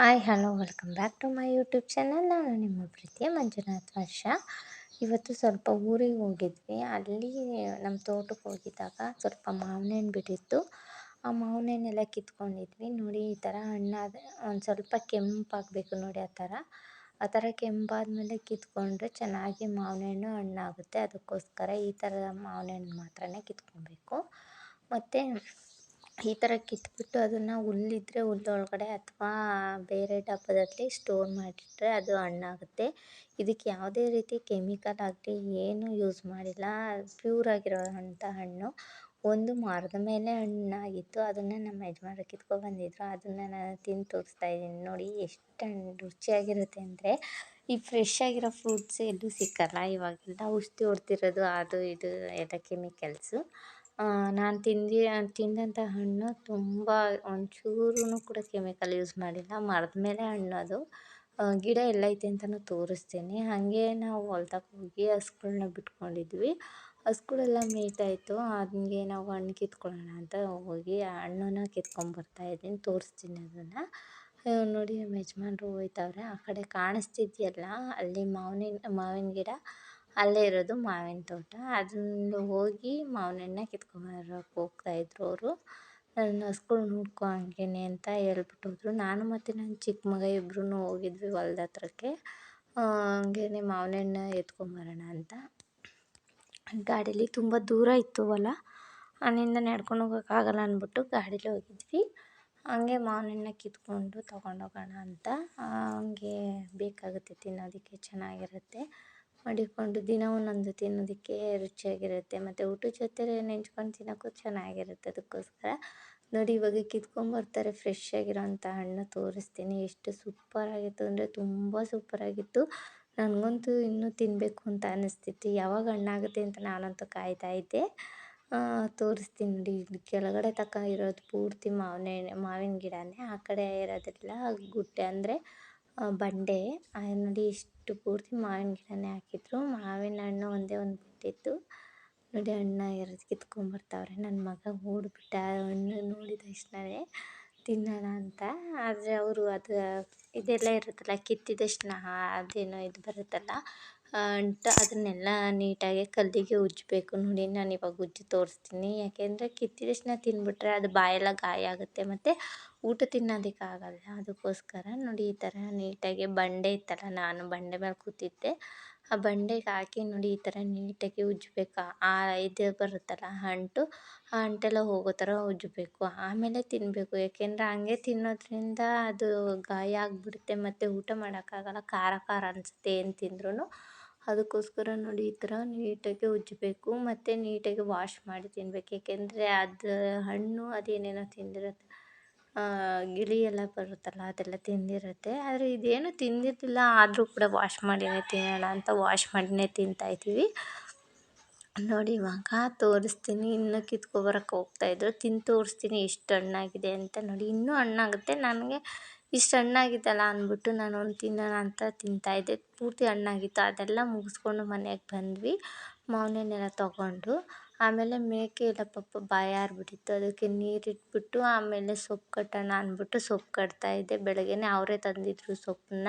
Hi, hello, welcome back to my YouTube channel. ನಾನು ನಿಮ್ಮ ಪ್ರೀತಿಯ ಮಂಜುನಾಥ್ ವರ್ಷ. ಇವತ್ತು ಸ್ವಲ್ಪ ಊರಿಗೆ ಹೋಗಿದ್ವಿ. ಅಲ್ಲಿ ನಮ್ಮ ತೋಟಕ್ಕೆ ಹೋಗಿದ್ದಾಗ ಸ್ವಲ್ಪ ಮಾವಿನ ಹಣ್ಣು ಬಿಟ್ಟಿತ್ತು. ಆ ಮಾವಿನ ಹಣ್ಣೆಲ್ಲ ಕಿತ್ಕೊಂಡಿದ್ವಿ. ನೋಡಿ, ಈ ಥರ ಹಣ್ಣಾದ, ಒಂದು ಸ್ವಲ್ಪ ಕೆಂಪಾಗಬೇಕು ನೋಡಿ ಆ ಥರ. ಆ ಥರ ಕೆಂಪಾದ್ಮೇಲೆ ಕಿತ್ಕೊಂಡ್ರೆ ಚೆನ್ನಾಗಿ ಮಾವಿನ ಹಣ್ಣು ಹಣ್ಣಾಗುತ್ತೆ. ಅದಕ್ಕೋಸ್ಕರ ಈ ಥರ ಮಾವಿನ ಹಣ್ಣು ಮಾತ್ರನೇ ಕಿತ್ಕೊಬೇಕು. ಮತ್ತು ಈ ಥರ ಕಿತ್ಬಿಟ್ಟು ಅದನ್ನು ಹುಲ್ಲಿದ್ರೆ ಹುಲ್ಲೊಳ್ಗಡೆ ಅಥವಾ ಬೇರೆ ಡಬ್ಬದಲ್ಲಿ ಸ್ಟೋರ್ ಮಾಡಿಟ್ಟರೆ ಅದು ಹಣ್ಣಾಗುತ್ತೆ. ಇದಕ್ಕೆ ಯಾವುದೇ ರೀತಿ ಕೆಮಿಕಲ್ ಆಗಲಿ ಏನೂ ಯೂಸ್ ಮಾಡಿಲ್ಲ. ಪ್ಯೂರ್ ಆಗಿರೋವಂಥ ಹಣ್ಣು. ಒಂದು ಮರದ ಮೇಲೆ ಹಣ್ಣಾಗಿತ್ತು. ಅದನ್ನು ನಮ್ಮ ಯಜಮಾನ್ರು ಕಿತ್ಕೊಬಂದಿದ್ರು ಅದನ್ನು ನಾನು ತಿಂದು ತೋರಿಸ್ತಾ ಇದ್ದೀನಿ. ನೋಡಿ ಎಷ್ಟು ಹಣ್ಣು ರುಚಿಯಾಗಿರುತ್ತೆ ಅಂದರೆ ಈ ಫ್ರೆಶ್ ಆಗಿರೋ ಫ್ರೂಟ್ಸ್ ಎಲ್ಲೂ ಸಿಕ್ಕಲ್ಲ. ಇವಾಗೆಲ್ಲ ಔಷಧಿ ಹೊಡ್ತಿರೋದು ಅದು, ಇದು ಎಲ್ಲ ಕೆಮಿಕಲ್ಸು. ನಾನು ತಿಂದು ತಿಂದಂಥ ಹಣ್ಣು ತುಂಬ ಒಂಚೂರೂ ಕೂಡ ಕೆಮಿಕಲ್ ಯೂಸ್ ಮಾಡಿಲ್ಲ. ಮರದ ಮೇಲೆ ಹಣ್ಣು ಅದು. ಗಿಡ ಎಲ್ಲೈತೆ ಅಂತಲೂ ತೋರಿಸ್ತೀನಿ. ಹಾಗೆ ನಾವು ಹೊಲ್ದಾಗ ಹೋಗಿ ಹಸುಗಳ್ನ ಬಿಟ್ಕೊಂಡಿದ್ವಿ. ಹಸುಗಳೆಲ್ಲ ಮೇಯ್ತಾಯಿತ್ತು ಹಂಗೆ ನಾವು ಹಣ್ಣು ಕಿತ್ಕೊಳ್ಳೋಣ ಅಂತ ಹೋಗಿ ಹಣ್ಣನ್ನ ಕಿತ್ಕೊಂಬರ್ತಾಯಿದ್ದೀನಿ ತೋರಿಸ್ತೀನಿ ಅದನ್ನು. ನೋಡಿ ನಮ್ಮ ಯಜಮಾನ್ರು ಹೋಯ್ತಾವ್ರೆ. ಆ ಕಡೆ ಕಾಣಿಸ್ತಿದೆಯಲ್ಲ, ಅಲ್ಲಿ ಮಾವಿನ ಮಾವಿನ ಗಿಡ. ಅಲ್ಲೇ ಇರೋದು ಮಾವಿನ ತೋಟ. ಅದನ್ನು ಹೋಗಿ ಮಾವಿನ ಹಣ್ಣನ್ನ ಹೋಗ್ತಾ ಹೋಗ್ತಾಯಿದ್ರು ಅವರು. ನನ್ನ ಸ್ಕೂಲ್ ನೋಡ್ಕೊ ಹಂಗೇನೆ ಅಂತ ಹೇಳ್ಬಿಟ್ಟು ಹೋದರು. ನಾನು ಮತ್ತು ನನ್ನ ಚಿಕ್ಕ ಮಗ ಇಬ್ರೂ ಹೋಗಿದ್ವಿ ಹೊಲ್ದ ಹತ್ರಕ್ಕೆ. ಹಂಗೇನೆ ಮಾವಿನ ಹಣ್ಣು ಎತ್ಕೊಂಬರೋಣ ಅಂತ. ಗಾಡೀಲಿ ತುಂಬ ದೂರ ಇತ್ತು ಹೊಲ. ಅಲ್ಲಿಂದ ನಡ್ಕೊಂಡು ಹೋಗೋಕ್ಕಾಗಲ್ಲ ಅಂದ್ಬಿಟ್ಟು ಗಾಡೀಲಿ ಹೋಗಿದ್ವಿ. ಹಂಗೆ ಮಾವಿನ ಹಣ್ಣು ಕಿತ್ಕೊಂಡು ತೊಗೊಂಡೋಗೋಣ ಅಂತ. ಹಂಗೆ ಬೇಕಾಗುತ್ತೆ ತಿನ್ನೋದಕ್ಕೆ ಚೆನ್ನಾಗಿರುತ್ತೆ. ಮಡಿಕೊಂಡು ದಿನ ಒಂದೊಂದು ತಿನ್ನೋದಕ್ಕೆ ರುಚಿಯಾಗಿರುತ್ತೆ. ಮತ್ತು ಊಟದ ಜೊತೆ ನೆಂಚ್ಕೊಂಡು ತಿನ್ನೋಕ್ಕೂ ಚೆನ್ನಾಗಿರುತ್ತೆ. ಅದಕ್ಕೋಸ್ಕರ ನೋಡಿ ಇವಾಗ ಕಿತ್ಕೊಂಬರ್ತಾರೆ ಫ್ರೆಶ್ ಆಗಿರೋಂಥ ಹಣ್ಣು ತೋರಿಸ್ತೀನಿ. ಎಷ್ಟು ಸೂಪರಾಗಿತ್ತು ಅಂದರೆ ತುಂಬ ಸೂಪರಾಗಿತ್ತು ನನಗಂತೂ ಇನ್ನೂ ತಿನ್ನಬೇಕು ಅಂತ ಅನ್ನಿಸ್ತಿತ್ತು ಯಾವಾಗ ಹಣ್ಣಾಗುತ್ತೆ ಅಂತ ನಾನಂತೂ ಕಾಯ್ತಾ ಇದ್ದೆ. ತೋರಿಸ್ತೀನಿ ನೋಡಿ. ಕೆಳಗಡೆ ತಕ್ಕ ಇರೋದು ಪೂರ್ತಿ ಮಾವಿನ ಮಾವಿನ ಗಿಡನೇ. ಆ ಕಡೆ ಇರೋದೆಲ್ಲ ಗುಡ್ಡೆ ಅಂದರೆ ಬಂಡೆ ನೋಡಿ ಇಷ್ಟು ಪೂರ್ತಿ ಮಾವಿನ ಗಿಡನೇ ಹಾಕಿದ್ರು. ಮಾವಿನ ಹಣ್ಣು ಒಂದೇ ಒಂದು ಬಿಟ್ಟಿತ್ತು. ನೋಡಿ ಹಣ್ಣಾಗಿರೋದು ಕಿತ್ಕೊಂಬರ್ತಾವ್ರೆ. ನನ್ನ ಮಗ ಓಡ್ಬಿಟ್ಟ ಹಣ್ಣು ನೋಡಿದ ತಕ್ಷಣವೇ ತಿನ್ನೋಣ ಅಂತ. ಆದರೆ ಅವರು ಅದು, ಇದೆಲ್ಲ ಇರುತ್ತಲ್ಲ, ಕಿತ್ತಿದ ತಕ್ಷಣ ಅದೇನೋ ಇದು ಬರುತ್ತಲ್ಲ ಅಂಟು ಅದನ್ನೆಲ್ಲ ನೀಟಾಗಿ ಕಲ್ಲಿಗೆ ಉಜ್ಜಬೇಕು ನೋಡಿ ನಾನು ಇವಾಗ ಉಜ್ಜಿ ತೋರಿಸ್ತೀನಿ. ಯಾಕೆಂದರೆ ಕಿತ್ತಿದ ತಕ್ಷಣ ತಿಂದ್ಬಿಟ್ರೆ ಅದು ಬಾಯೆಲ್ಲ ಗಾಯ ಆಗುತ್ತೆ ಮತ್ತು ಊಟ ತಿನ್ನೋದಕ್ಕಾಗಲ್ಲ. ಅದಕ್ಕೋಸ್ಕರ ನೋಡಿ ಈ ಥರ ನೀಟಾಗಿ ಬಂಡೆ ಇತ್ತಲ್ಲ, ನಾನು ಬಂಡೆ ಮೇಲೆ ಕೂತಿದ್ದೆ. ಆ ಬಂಡೆಗೆ ಹಾಕಿ ನೋಡಿ ಈ ಥರ ನೀಟಾಗಿ ಉಜ್ಜಬೇಕು. ಆ ಇದು ಬರುತ್ತಲ್ಲ ಅಂಟು, ಆ ಅಂಟೆಲ್ಲ ಹೋಗೋ ಥರ ಉಜ್ಜಬೇಕು. ಆಮೇಲೆ ತಿನ್ನಬೇಕು ಏಕೆಂದರೆ ಹಂಗೆ ತಿನ್ನೋದ್ರಿಂದ ಅದು ಗಾಯ ಆಗಿಬಿಡುತ್ತೆ ಮತ್ತು ಊಟ ಮಾಡೋಕ್ಕಾಗಲ್ಲ. ಖಾರ ಖಾರ ಅನಿಸುತ್ತೆ ಏನು ತಿಂದ್ರೂ ಅದಕ್ಕೋಸ್ಕರ ನೋಡಿ ಈ ಥರ ನೀಟಾಗಿ ಉಜ್ಜಬೇಕು ಮತ್ತು ನೀಟಾಗಿ ವಾಶ್ ಮಾಡಿ ತಿನ್ಬೇಕು. ಏಕೆಂದರೆ ಅದು ಹಣ್ಣು ಅದೇನೇನೋ ತಿಂದಿರುತ್ತೆ ಗಿಳಿ ಎಲ್ಲ ಬರುತ್ತಲ್ಲ ಅದೆಲ್ಲ ತಿಂದಿರುತ್ತೆ. ಆದರೆ ಇದೇನು ತಿಂದಿದ್ದಿಲ್ಲ ಆದರೂ ಕೂಡ ವಾಶ್ ಮಾಡಿನೇ ತಿನ್ನೋಣ ಅಂತ ವಾಶ್ ಮಾಡಿನೇ ತಿಂತಾಯಿದ್ದೀವಿ ನೋಡಿ ಇವಾಗ ತೋರಿಸ್ತೀನಿ, ಇನ್ನೂ ಕಿತ್ಕೊಬರಕ್ಕೆ ಹೋಗ್ತಾಯಿದ್ರು ತಿಂದು ತೋರಿಸ್ತೀನಿ ಎಷ್ಟು ಹಣ್ಣಾಗಿದೆ ಅಂತ ನೋಡಿ, ಇನ್ನೂ ಹಣ್ಣಾಗುತ್ತೆ. ನನಗೆ ಇಷ್ಟು ಹಣ್ಣಾಗಿತ್ತಲ್ಲ ಅಂದ್ಬಿಟ್ಟು ನಾನು ಒಂದು ತಿನ್ನೋಣ ಅಂತ ತಿಂತಾಯಿದ್ದೆ ಪೂರ್ತಿ ಹಣ್ಣಾಗಿತ್ತು. ಅದೆಲ್ಲ ಮುಗಿಸ್ಕೊಂಡು ಮನೆಗೆ ಬಂದ್ವಿ. ಮಾವಿನ ಹಣ್ಣೆಲ್ಲ ತೊಗೊಂಡು. ಆಮೇಲೆ ಮೇಕೆ ಎಲ್ಲ ಪಾಪ ಬಾಯಾರಿಬಿಟ್ಟಿತ್ತು ಅದಕ್ಕೆ ನೀರಿಟ್ಬಿಟ್ಟು ಆಮೇಲೆ ಸೊಪ್ಪು ಕಟ್ಟೋಣ ಅಂದ್ಬಿಟ್ಟು ಸೊಪ್ಪು ಕಟ್ತಾಯಿದ್ದೆ ಬೆಳಗ್ಗೆನೇ ಅವರೇ ತಂದಿದ್ರು ಸೊಪ್ಪನ್ನ.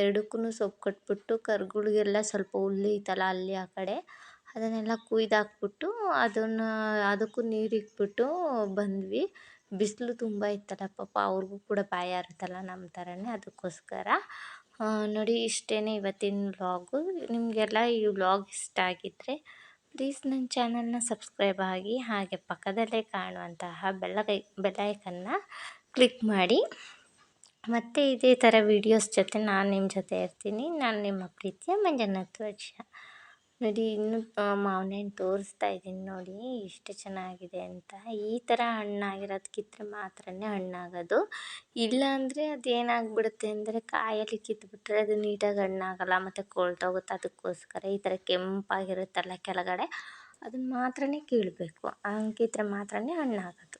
ಎರಡಕ್ಕೂ ಸೊಪ್ಪು ಕಟ್ಬಿಟ್ಟು ಕರುಗಳಿಗೆಲ್ಲ ಸ್ವಲ್ಪ ಹುಲ್ಲು ಇತ್ತಲ್ಲ ಅಲ್ಲಿ ಆ ಕಡೆ. ಅದನ್ನೆಲ್ಲ ಕುಯ್ದಾಕ್ಬಿಟ್ಟು ಅದನ್ನು, ಅದಕ್ಕೂ ನೀರಿಟ್ಬಿಟ್ಟು ಬಂದ್ವಿ. ಬಿಸಿಲು ತುಂಬ ಇತ್ತಲ್ಲ ಪಾಪ ಅವ್ರಿಗೂ ಕೂಡ ಬಾಯಾರುತ್ತಲ್ಲ ನಮ್ಮ ಥರನೇ ಅದಕ್ಕೋಸ್ಕರ. ನೋಡಿ ಇಷ್ಟೇ ಇವತ್ತಿನ ವ್ಲಾಗು ನಿಮಗೆಲ್ಲ ಈ ವ್ಲಾಗ್ ಇಷ್ಟ ಆಗಿದ್ದರೆ ಪ್ಲೀಸ್ ನನ್ನ ಚಾನಲ್ನ ಸಬ್ಸ್ಕ್ರೈಬ್ ಆಗಿ, ಹಾಗೆ ಪಕ್ಕದಲ್ಲೇ ಕಾಣುವಂತಹ ಬೆಲ್ಲಗೈ ಬೆಲ್ಲೈಕನ್ನ ಕ್ಲಿಕ್ ಮಾಡಿ. ಮತ್ತು ಇದೇ ಥರ ವೀಡಿಯೋಸ್ ಜೊತೆ ನಾನು ನಿಮ್ಮ ಜೊತೆ ಇರ್ತೀನಿ. ನಾನು ನಿಮ್ಮ ಪ್ರೀತಿಯ ಮಂಜುನಾಥ್ ವರ್ಷ ನೋಡಿ, ಇನ್ನೂ ಮಾವ್ನ ಹಣ್ಣು ತೋರಿಸ್ತಾ ಇದ್ದೀನಿ ನೋಡಿ ಎಷ್ಟು ಚೆನ್ನಾಗಿದೆ ಅಂತ. ಈ ಥರ ಹಣ್ಣಾಗಿರೋದು ಕಿತ್ತರೆ ಮಾತ್ರನೇ ಹಣ್ಣಾಗೋದು. ಇಲ್ಲಾಂದರೆ ಅದು ಏನಾಗ್ಬಿಡುತ್ತೆ ಅಂದರೆ ಕಾಯಲ್ಲಿ ಕಿತ್ಬಿಟ್ರೆ ಅದು ನೀಟಾಗಿ ಹಣ್ಣಾಗಲ್ಲ, ಮತ್ತು ಕೊಳ್ತೋಗುತ್ತೆ ಅದಕ್ಕೋಸ್ಕರ ಈ ಥರ ಕೆಂಪಾಗಿರುತ್ತಲ್ಲ ಕೆಳಗಡೆ, ಅದನ್ನು ಮಾತ್ರನೇ ಕೀಳಬೇಕು. ಹಂಗಿದ್ರೆ ಮಾತ್ರನೇ ಹಣ್ಣಾಗೋದು.